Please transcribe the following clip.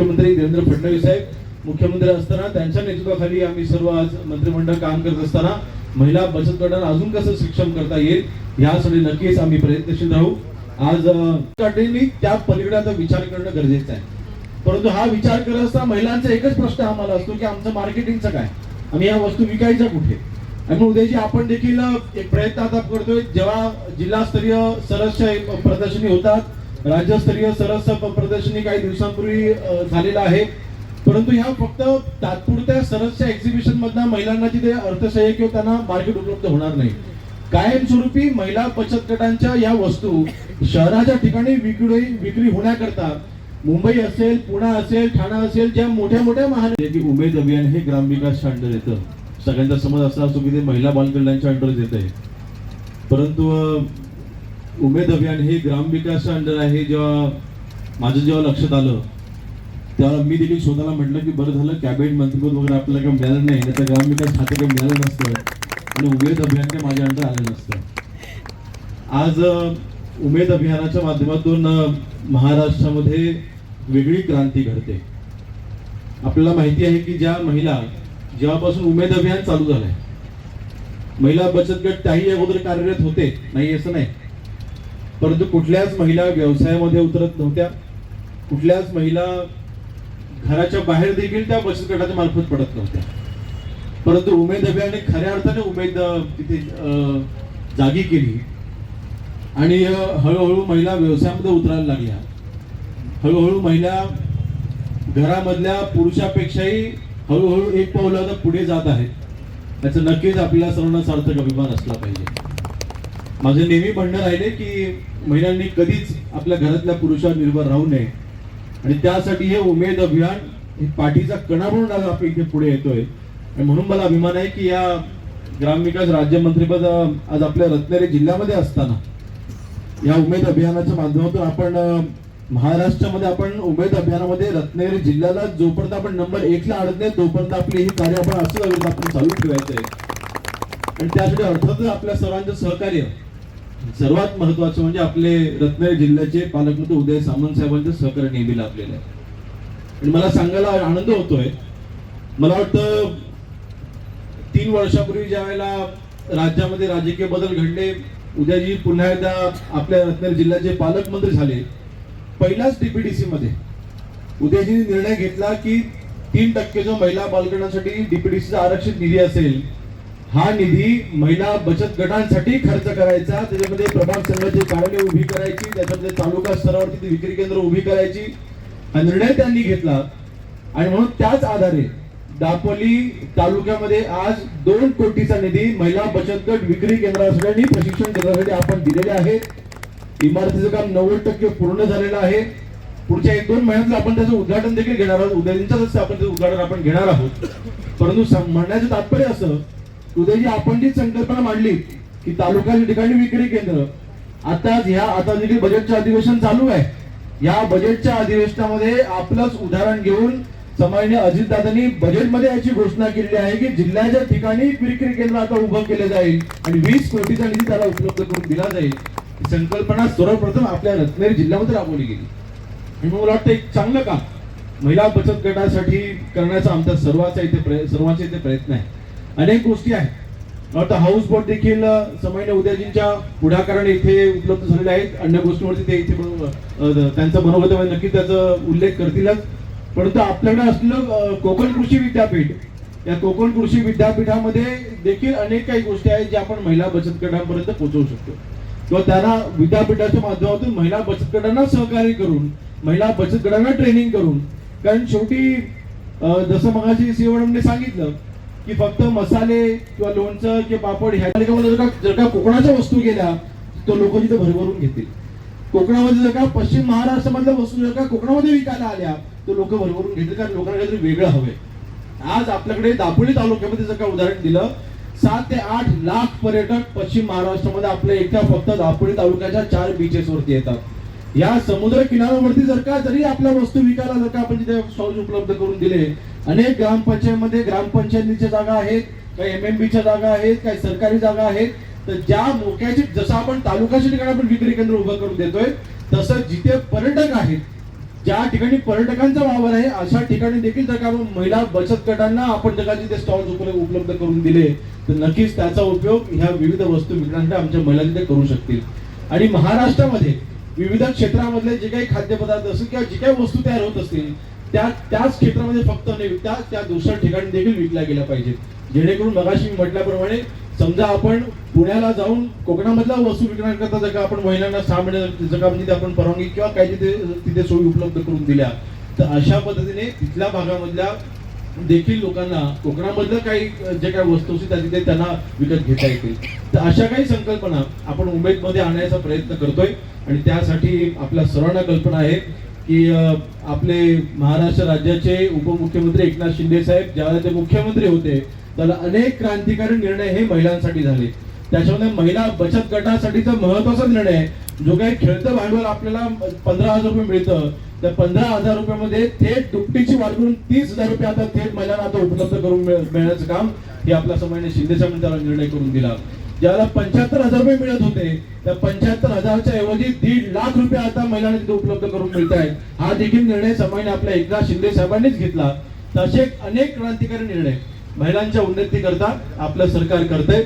मुख्यमंत्री देवेंद्र फडणवीस साहेब मुख्यमंत्री असताना त्यांच्या नेतृत्वाखाली आम्ही सर्व आज मंत्रिमंडळ काम करत असताना महिला बचत गटांना अजून कसं सक्षम करता येईल यासाठी नक्कीच आम्ही प्रयत्नशील राहू. आज अं, त्या पलीकडे आता विचार करणं गरजेचं आहे. परंतु हा विचार करत असता महिलांचा एकच प्रश्न आम्हाला असतो की आमचं मार्केटिंगचं काय? आम्ही या वस्तू विकायच्या कुठे? आणि उद्याची आपण देखील एक प्रयत्न आता करतोय जेव्हा जिल्हास्तरीय सरस प्रदर्शनी होतात राज्यस्तरीय सरस प्रदर्शनी काही दिवसांपूर्वी झालेलं आहे. परंतु ह्या फक्त तात्पुरत्या सरसच्या एक्झिबिशन मधनं महिलांना तिथे अर्थसहाय्य किंवा त्यांना मार्केट उपलब्ध होणार नाही. कायमस्वरूपी महिला बचत गटांच्या या वस्तू शहराच्या ठिकाणी विक्री विक्री होण्याकरता मुंबई असेल पुणे असेल ठाणा असेल ज्या मोठ्या मोठ्या महानगर की उमेद अभियान हे ग्रामविकासच्या अंडर येतं सगळ्यांचा समज असा असतो की ते महिला बालकल्याणच्या अंडर येत आहे परंतु उमेद अभियान हे ग्रामविकासच्या अंडर आहे जेव्हा माझं जेव्हा लक्षात आलं तेव्हा मी देखील स्वतःला म्हटलं की बरं झालं कॅबिनेट मंत्रीपद वगैरे आपल्याला काही मिळालं नाही नाही तर ग्रामविकास खाते काही मिळालं नसतं आणि उमेद अभियान काही माझ्या अंडर आलं नसतं. आज उमेद अभियानाच्या माध्यमातून महाराष्ट्रामध्ये वेगळी क्रांती घडते. आपल्याला माहिती आहे की ज्या महिला जेव्हापासून उमेद अभियान चालू झालंय महिला बचत गट त्याही अगोदर कार्यरत होते नाही असं नाही. परंतु कुठल्याच महिला व्यवसायामध्ये उतरत नव्हत्या. कुठल्याच महिला घराच्या बाहेर देखील त्या बचत गटाच्या मार्फत पडत नव्हत्या. परंतु उमेद अभियाने खऱ्या अर्थाने उमेद तिथे जागी केली. आणि हळूहळू महिला व्यवसायामध्ये उतरायला लागल्या. हळूहळू महिला घरामधल्या पुरुषापेक्षाही हळूहळू एक पाऊल आता पुढे जात आहेत. याचं नक्कीच आपल्या सर्वांना सार्थक अभिमान असला पाहिजे. माझं नेहमी म्हणणं राहिले की महिलांनी कधीच आपल्या घरातल्या पुरुषावर निर्भर राहू नये. आणि त्यासाठी हे उमेद अभियान हे पाठीचा कणा म्हणून आज आपण इथे पुढे येतोय. आणि म्हणून मला अभिमान आहे की या ग्रामविकास राज्यमंत्रीपद आज आपल्या रत्नागिरी जिल्ह्यामध्ये असताना या उमेद अभियानाच्या माध्यमातून आपण महाराष्ट्रामध्ये आपण उमेद अभियानामध्ये रत्नागिरी जिल्ह्याला जोपर्यंत आपण नंबर एकला आणत नाही तोपर्यंत आपली ही कार्य आपण असं आपण चालू ठेवायचं आहे. आणि त्यासाठी अर्थातच आपल्या सर्वांचं सहकार्य सर्वात महत्वाचं म्हणजे आपले रत्नागिरी जिल्ह्याचे पालकमंत्री उदय सामंत साहेबांचं सहकार्य नेहमी लाभलेलं आहे. आणि मला सांगायला आनंद होतोय. मला वाटतं तीन वर्षापूर्वी ज्या वेळेला राज्यामध्ये राजकीय बदल घडले उद्याजी पुन्हा एकदा आपल्या रत्नागिरी जिल्ह्याचे पालकमंत्री झाले. पहिल्याच डीपीडीसी मध्ये. उद्याजींनी निर्णय घेतला की तीन टक्के जो महिला बालगणांसाठी डीपीडीसीचा आरक्षित निधी असेल हा निधी महिला बचत गटांसाठी खर्च करायचा त्याच्यामध्ये प्रभाग संघाची कार्यालय उभी करायची त्याच्यामध्ये तालुका स्तरावरती विक्री केंद्र उभी करायची. हा निर्णय त्यांनी घेतला. आणि म्हणून त्याच आधारे दापोली तालुक्यामध्ये आज दोन कोटीचा निधी महिला बचत गट विक्री केंद्रासाठी प्रशिक्षण केंद्रासाठी आपण दिलेले आहे. इमारतीचं काम नव्वद टक्के पूर्ण झालेलं आहे. पुढच्या एक दोन महिन्यात आपण त्याचं उद्घाटन देखील घेणार आहोत. उद्याच आपण त्याचं उद्घाटन आपण घेणार आहोत. परंतु म्हणण्याचं तात्पर्य असं उद्याची आपण जी संकल्पना मांडली की तालुक्याच्या ठिकाणी विक्री केंद्र आता ह्या आता देखील बजेटचं अधिवेशन चालू आहे या बजेटच्या अधिवेशनामध्ये आपलंच उदाहरण घेऊन समाजने अजितदादांनी बजेटमध्ये याची घोषणा केलेली आहे की जिल्ह्याच्या ठिकाणी विक्री केंद्र आता उभं केलं जाईल आणि वीस कोटीचा निधी त्याला उपलब्ध करून दिला जाईल. संकल्पना सर्वप्रथम आपल्या रत्नागिरी जिल्ह्यामध्ये राबवली गेली. आणि मला वाटतं एक चांगलं काम महिला बचत गटासाठी करण्याचा आमचा सर्वांचा इथे प्रय- सर्वांचा इथे प्रयत्न आहे. अनेक गोष्टी आहेत. आता हाऊस बोट देखील समयने उद्याजींच्या पुढाकाराने इथे उपलब्ध झालेले आहेत. अन्य गोष्टीवरती ते इथे त्यांचा त्यांचं मनोगत नक्की त्याचा उल्लेख करतीलच. परंतु आपल्याकडे असलेलं कोकण कृषी विद्यापीठ या कोकण कृषी विद्यापीठामध्ये देखील अनेक काही गोष्टी आहेत ज्या आपण महिला बचत गटांपर्यंत पोहोचवू शकतो. किंवा त्यांना विद्यापीठाच्या माध्यमातून महिला बचत गटांना सहकार्य करून महिला बचत गटांना ट्रेनिंग करून कारण शेवटी जसं मगाशी सीओडमने सांगितलं की फक्त मसाले किंवा लोणचं किंवा पापड ह्या जर का जर का कोकणाच्या वस्तू गेल्या तर लोक तिथे भरभरून घेतील. कोकणामध्ये जर का पश्चिम महाराष्ट्रामधल्या वस्तू जर का कोकणामध्ये विकायला आल्या तर लोक भरभरून घेतील कारण लोकांना काहीतरी वेगळं हवे आज आपल्याकडे दापोली तालुक्यामध्ये जर का उदाहरण दिलं सात ते आठ लाख पर्यटक पश्चिम महाराष्ट्रामध्ये आपल्या एकट्या फक्त दापोली तालुक्याच्या चार बीचेस वरती येतात. या समुद्र किनाऱ्यावरती जर का जरी आपल्या वस्तू विकायला जर का आपण तिथे स्टॉल्स उपलब्ध करून दिले अनेक ग्रामपंचायतमध्ये ग्रामपंचायतीच्या जागा आहेत काही एम एम बीच्या जागा आहेत काही सरकारी जागा आहेत तर ज्या मोक्याची जसं आपण तालुक्याच्या ठिकाणी आपण विक्री केंद्र उभं करून देतोय तसं जिथे पर्यटक आहेत ज्या ठिकाणी पर्यटकांचा वावर आहे अशा ठिकाणी देखील जर का आपण महिला बचत गटांना आपण जर का तिथे स्टॉल्स उपलब्ध करून दिले तर नक्कीच त्याचा उपयोग ह्या विविध वस्तू विकण्यासाठी आमच्या महिला तिथे करू शकतील. आणि महाराष्ट्रामध्ये विविध क्षेत्रामधले जे काही खाद्यपदार्थ असतील किंवा जे काही वस्तू तयार होत असतील त्या त्याच क्षेत्रामध्ये फक्त नाही विकता त्या दुसऱ्या ठिकाणी देखील विकल्या गेल्या पाहिजेत. जेणेकरून मगाशी म्हटल्याप्रमाणे समजा आपण पुण्याला जाऊन कोकणामधल्या वस्तू विकण्याकरता जर का आपण महिलांना सहा महिने जर का म्हणजे आपण परवानगी किंवा काही तिथे तिथे सोयी उपलब्ध करून दिल्या तर अशा पद्धतीने तिथल्या भागामधल्या देखील लोकांना कोकणामधलं काही जे काही वस्तू असतील त्या तिथे त्यांना विकत घेता येतील. तर अशा काही संकल्पना आपण उमेदमध्ये आणण्याचा प्रयत्न करतोय. आणि त्यासाठी आपल्या सर्वांना कल्पना आहे की आपले महाराष्ट्र राज्याचे उपमुख्यमंत्री एकनाथ शिंदे साहेब ज्यावेळेला ते मुख्यमंत्री होते त्याला अनेक क्रांतिकारी निर्णय हे महिलांसाठी झाले. त्याच्यामध्ये महिला बचत गटासाठीचा महत्त्वाचा निर्णय आहे. जो काही खेळतं भांडवल आपल्याला पंधरा हजार रुपये मिळतं त्या पंधरा हजार रुपयामध्ये थेट दुपटीची वाढ करून तीस हजार रुपये आता थेट महिलांना आता उपलब्ध करून मिळण्याचं काम हे आपल्या समयाने शिंदे साहेबांनी निर्णय करून दिला. ज्याला पंच्याहत्तर हजार रुपये मिळत होते त्या पंच्याहत्तर हजारच्या ऐवजी दीड लाख रुपये आता महिलांना तिथे उपलब्ध करून मिळत आहेत. हा देखील निर्णय समयाने आपल्या एकनाथ शिंदे साहेबांनीच घेतला. तसे अनेक क्रांतिकारी निर्णय महिलांच्या उन्नती करता आपलं सरकार करतंय.